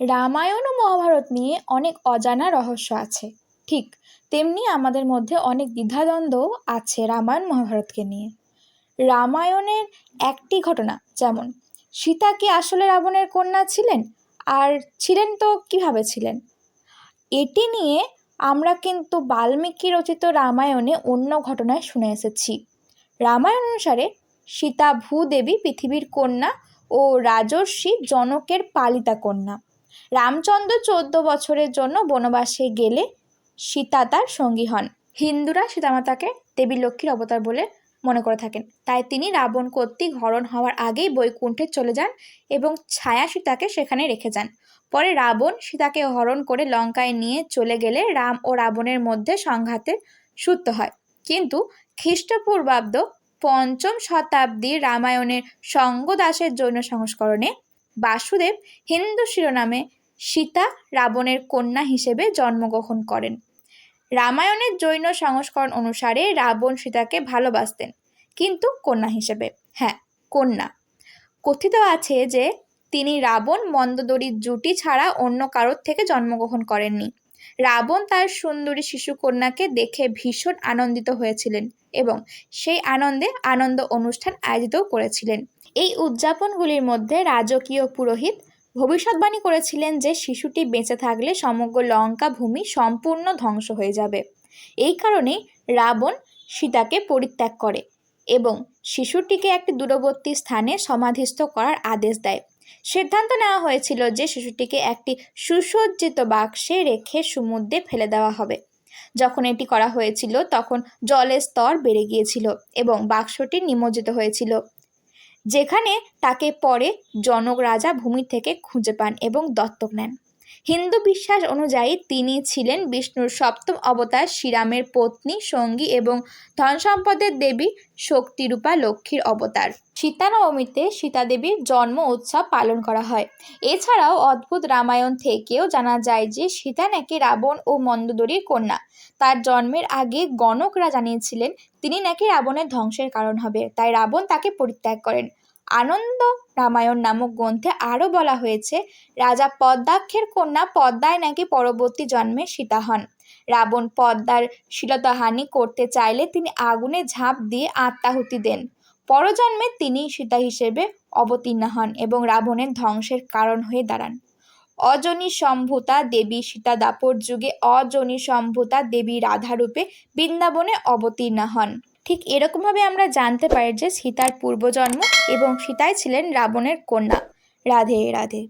রামায়ণ ও মহাভারত নিয়ে অনেক অজানা রহস্য আছে। ঠিক তেমনি আমাদের মধ্যে অনেক দ্বিধাদ্বন্দ্বও আছে রামায়ণ মহাভারতকে নিয়ে। রামায়ণের একটি ঘটনা যেমন, সীতা কি আসলে রাবণের কন্যা ছিলেন? আর ছিলেন তো কীভাবে ছিলেন? এটি নিয়ে আমরা কিন্তু বাল্মীকি রচিত রামায়ণে অন্য ঘটনায় শুনে এসেছি। রামায়ণ অনুসারে সীতা ভূদেবী পৃথিবীর কন্যা ও রাজর্ষি জনকের পালিতা কন্যা। রামচন্দ্র চোদ্দ বছরের জন্য বনবাসে গেলে সীতা তার সঙ্গী হন। হিন্দুরা সীতামাতাকে দেবী লক্ষ্মীর অবতার বলে মনে করে থাকেন। তাই তিনি রাবণ কর্তৃক হরণ হওয়ার আগেই বৈকুণ্ঠে চলে যান এবং ছায়া সীতাকে সেখানে রেখে যান। পরে রাবণ সীতাকে হরণ করে লঙ্কায় নিয়ে চলে গেলে রাম ও রাবণের মধ্যে সংঘাতের সূত্র হয়। কিন্তু খ্রিস্টপূর্বাব্দ পঞ্চম শতাব্দীর রামায়ণের সঙ্গদাসের জৈন সংস্করণে বাসুদেব হিন্দু শিরোনামে সীতা রাবণের কন্যা হিসেবে জন্মগ্রহণ করেন। রামায়ণের জৈন সংস্করণ অনুসারে রাবণ সীতাকে ভালোবাসতেন, কিন্তু কন্যা হিসেবে। হ্যাঁ কন্যা। কথিত আছে যে, তিনি রাবণ মন্দদরির জুটি ছাড়া অন্য কারোর থেকে জন্মগ্রহণ করেননি। রাবণ তার সুন্দরী শিশুকন্যাকে দেখে ভীষণ আনন্দিত হয়েছিলেন এবং সেই আনন্দে আনন্দ অনুষ্ঠান আয়োজিতও করেছিলেন। এই উদযাপনগুলির মধ্যে রাজকীয় পুরোহিত ভবিষ্যৎবাণী করেছিলেন যে শিশুটি বেঁচে থাকলে সমগ্র লঙ্কা ভূমি সম্পূর্ণ ধ্বংস হয়ে যাবে। এই কারণে রাবণ সীতাকে পরিত্যাগ করে। এবং শিশুটিকে একটি দূরবর্তী স্থানে সমাধিস্থ করার আদেশ দেয়। সিদ্ধান্ত নেওয়া হয়েছিল যে শিশুটিকে একটি সুসজ্জিত বাক্সে রেখে সমুদ্রে ফেলে দেওয়া হবে। যখন এটি করা হয়েছিল, তখন জলের স্তর বেড়ে গিয়েছিল এবং বাক্সটি নিমজ্জিত হয়েছিল, যেখানে তাকে পরে জনক রাজা ভূমি থেকে খুঁজে পান এবং দত্তক নেন। হিন্দু বিশ্বাস অনুযায়ী তিনি ছিলেন বিষ্ণুর সপ্তম অবতার শ্রীরামের পত্নী, সঙ্গী এবং ধন সম্পদের দেবী শক্তিরূপা লক্ষ্মীর অবতার। সীতা নবমীতে সীতা দেবীর জন্ম উৎসব পালন করা হয়। এছাড়াও অদ্ভুত রামায়ণ থেকেও জানা যায় যে সীতা নাকি রাবণ ও মন্দোদরীর কন্যা। তার জন্মের আগে গণকরা জানিয়েছিলেন, তিনি নাকি রাবণের ধ্বংসের কারণ হবে, তাই রাবণ তাকে পরিত্যাগ করেন। আনন্দ রামায়ণ নামক গ্রন্থে আরও বলা হয়েছে, রাজা পদ্মাক্ষের কন্যা পদ্মায় নাকি পরবর্তী জন্মে সীতা হন। রাবণ পদ্মার শিলতাহানি করতে চাইলে তিনি আগুনে ঝাঁপ দিয়ে আত্মাহুতি দেন। পরজন্মে তিনি সীতা হিসেবে অবতীর্ণ হন এবং রাবণের ধ্বংসের কারণ হয়ে দাঁড়ান। অজনী সম্ভূতা দেবী সীতা দাপর যুগে অজনী সম্ভূতা দেবী রাধারূপে বৃন্দাবনে অবতীর্ণ হন। ঠিক এরকমভাবে আমরা জানতে পারি যে সীতার পূর্বজন্ম এবং সীতাই ছিলেন রাবণের কন্যা। রাধে রাধে।